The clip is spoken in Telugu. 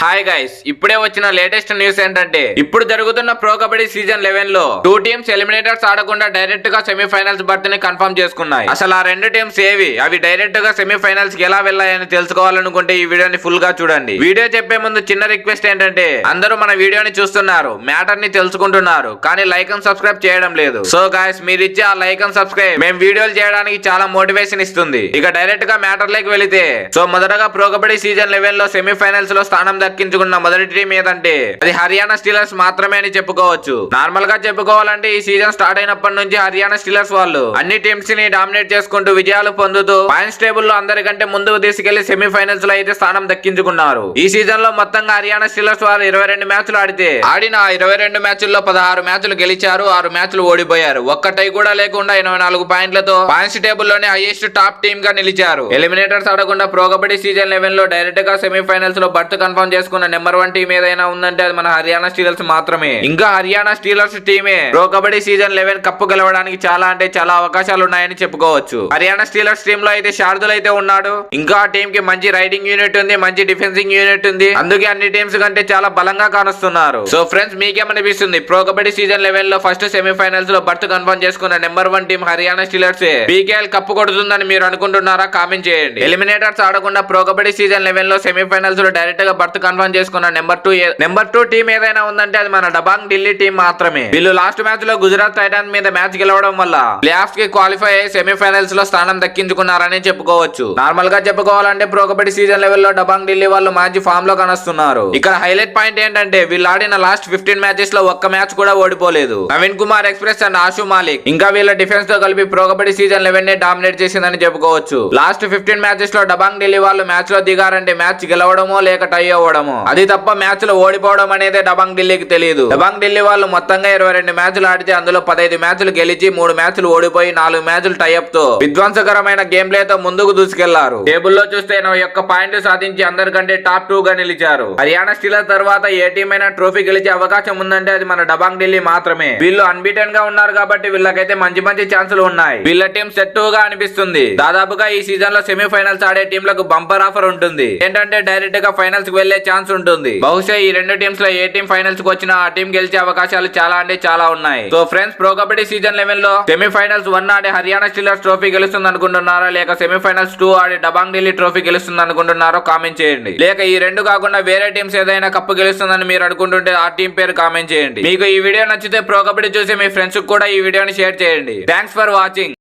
హాయ్ గైస్ ఇప్పుడే వచ్చిన లేటెస్ట్ న్యూస్ ఏంటంటే ఇప్పుడు జరుగుతున్న ప్రో కబడ్డీ సీజన్ లెవెన్లో టూ టీమ్స్ ఎలిమినేటర్స్ ఆడకుండా డైరెక్ట్గా సెమీఫైనల్స్ బర్త్ని కన్ఫర్మ్ చేసుకున్నాయి. అసలు ఆ రెండు టీమ్స్ ఏవి? అవి డైరెక్ట్గా సెమీఫైనల్స్కి ఎలా వెళ్ళాయని తెలుసుకోవాలనుకుంటే ఈ వీడియోని ఫుల్గా చూడండి. వీడియో చెప్పే ముందు చిన్న రిక్వెస్ట్ ఏంటంటే అందరూ మన వీడియోని చూస్తున్నారు మ్యాటర్ని తెలుసుకుంటున్నారు కానీ లైక్ అండ్ సబ్స్క్రైబ్ చేయడం లేదు. సో గాయస్ మీరు ఇచ్చే ఆ లైక్ అండ్ సబ్స్క్రైబ్ మేము వీడియోలు చేయడానికి చాలా మోటివేషన్ ఇస్తుంది. ఇక డైరెక్ట్గా మ్యాటర్లోకి వెళితే సో మొదటగా ప్రో కబడ్డీ సీజన్ లెవెన్లో సెమీఫైనల్స్లో స్థానం దక్కించుకున్న మొదటి టీం ఏదంటే? అది హర్యానా స్టీలర్స్ మాత్రమే అని చెప్పుకోవచ్చు. నార్మల్గా చెప్పుకోవాలంటే ఈ సీజన్ స్టార్ట్ అయినప్పటి నుంచి హర్యానా స్టీలర్స్ వాళ్ళు అన్ని టీమ్స్ని డామినేట్ చేసుకుంటూ విజయాలు పొందుతూ పాయింట్స్ టేబుల్లో అందరికంటే ముందుకు తీసుకెళ్ళి సెమీఫైనల్స్లో అయితే స్థానం దక్కించుకున్నారు. ఈ సీజన్లో మొత్తంగా హర్యానా స్టీలర్స్ వారు ఇరవై రెండు మ్యాచ్లు ఆడితే ఆడిన ఇరవై రెండు మ్యాచ్ల్లో పదహారు మ్యాచ్లు గెలిచారు ఆరు మ్యాచ్లు ఓడిపోయారు. ఒక్కటై కూడా లేకుండా ఎనభై నాలుగు పాయింట్లతో పాయింట్స్ టేబుల్లోనే హైయెస్ట్ టాప్ టీమ్గా నిలిచారు. ఎలిమినేటర్స్ ఆడకుండా ప్రో కబడ్డీ సీజన్ లెవెన్లో డైరెక్ట్గా సెమీఫైనల్స్లో బర్త్ కన్ఫర్మ్ చేసుకున్న నెంబర్ వన్ టీం ఏదైనా ఉందంటే అది మన హర్యానా స్టీలర్స్ మాత్రమే. ఇంకా Haryana Steelers టీమే pro kabaddi season eleven cup గెలవడానికి చాలా అంటే చాలా అవకాశాలు ఉన్నాయని చెప్పుకోవచ్చు. హర్యానా స్టీలర్స్ టీమ్లో అయితే శారదులు అయితే ఉన్నాడు. ఇంకా ఆ టీం కి మంచి రైడింగ్ యూనిట్ ఉంది మంచి డిఫెన్సింగ్ యూనిట్ ఉంది. అందుకే అన్ని టీమ్స్ కంటే చాలా బలంగా కానొస్తున్నారు. సో ఫ్రెండ్స్ మీకేమనిపిస్తుంది? ప్రో కబడ్డీ సీజన్ లెవెన్లో ఫస్ట్ సెమీఫైనల్స్లో బర్త్ కన్ఫర్మ్ చేసుకున్న number one team Haryana Steelers PKL cup కొడుతుందని మీరు అనుకుంటున్నారా? కామెంట్ చేయండి. ఎలిమినేటర్స్ ఆడకుండా ప్రో కబడ్డీ సీజన్ లెవెన్లో సెమీఫైనల్స్లో డైరెక్ట్గా బర్త్ కన్ఫర్మ్ చేసుకున్న number two number two team ఏదైనా ఉందంటే అది మన డబాంగ్ ఢిల్లీ టీం మాత్రమే. వీళ్ళు లాస్ట్ మ్యాచ్లో గుజరాత్ టైటాన్స్ మీద మ్యాచ్ గెలవడం వల్ల ప్లే కి క్వాలిఫై అయ్యి సెమీఫైనల్స్లో స్థానం దక్కించుకున్నారని చెప్పుకోవచ్చు. నార్మల్గా చెప్పుకోవాలంటే ప్రో కబడ్డీ సీజన్ లెవెల్లో డబాంగ్ ఢిల్లీ వాళ్ళు మంచి ఫామ్లో కనొస్తున్నారు. ఇక్కడ హైలైట్ పాయింట్ ఏంటంటే వీళ్ళు ఆడిన లాస్ట్ ఫిఫ్టీన్ మ్యాచెస్లో ఒక్క మ్యాచ్ కూడా ఓడిపోలేదు. నవీన్ కుమార్ ఎక్స్ప్రెస్ అండ్ ఆశు మాలిక్ ఇంకా వీళ్ళ డిఫెన్స్తో కలిపి ప్రో కబడ్డీ సీజన్ లెవెన్ని డామినేట్ చేసిందని చెప్పుకోవచ్చు. లాస్ట్ ఫిఫ్టీన్ మ్యాచెస్లో డబాంగ్ ఢిల్లీ వాళ్ళు మ్యాచ్లో దిగారంటే మ్యాచ్ గెలవడమో లేక టై అవ్వడమో అది తప్ప మ్యాచ్లో ఓడిపోవడం అనేది డబాంగ్ ఢిల్లీకి తెలియదు డబాంగ్ ఢిల్లీ వాళ్ళు మొత్తంగా ఇరవై రెండు మ్యాచ్లు ఆడితే అందులో పదహైదు మ్యాచ్లు గెలిచి మూడు మ్యాచ్లు ఓడిపోయి నాలుగు మ్యాచ్లు టైఅప్తో విధ్వంసకరమైన గేమ్ ప్లే తో ముందుకు దూసుకెళ్ళారు. టేబుల్లో చూస్తే ఎనభై ఒక్క పాయింట్లు సాధించి అందరికంటే టాప్ టూ గా నిలిచారు. హర్యానా స్టీలర్ తర్వాత ఏ టీం అయినా ట్రోఫీ గెలిచే అవకాశం ఉందంటే అది మన డబాంగ్ ఢిల్లీ మాత్రమే. వీళ్ళు అన్బీటెన్గా ఉన్నారు కాబట్టి వీళ్ళకైతే మంచి మంచి ఛాన్సులు ఉన్నాయి. వీళ్ళ టీం సెట్గా అనిపిస్తుంది. దాదాపుగా ఈ సీజన్లో సెమీఫైనల్స్ ఆడే టీంలకు బంపర్ ఆఫర్ ఉంటుంది. ఏంటంటే డైరెక్ట్గా ఫైనల్స్కి వెళ్ళే ఛాన్స్ ఉంటుంది. బహుశా ఈ రెండు టీమ్స్లో ఏ టీం ఫైనల్స్కి వచ్చినా ఆ టీం గెలిచే అవకాశాలు చాలా అంటే చాలా ఉన్నాయి. So friends pro kabaddi season లెవెన్లో semifinals one ఆడే హర్యానా స్టీలర్స్ ట్రోఫీ గెలుస్తుంది అనుకుంటున్నారా లేక సెమీఫైనల్స్ టూ ఆడి డబాంగ్ ఢిల్లీ ట్రోఫీ గెలుస్తుంది అనుకుంటున్నారో కామెంట్ చేయండి. లేక ఈ రెండు కాకుండా వేరే టీమ్స్ ఏదైనా కప్పు గెలుస్తుందని మీరు అనుకుంటుంటే ఆ టీం పేరు కామెంట్ చేయండి. మీకు ఈ వీడియో నచ్చితే ప్రో కబడ్డీ చూసి మీ ఫ్రెండ్స్ కూడా ఈ వీడియోని షేర్ చేయండి. Thanks for watching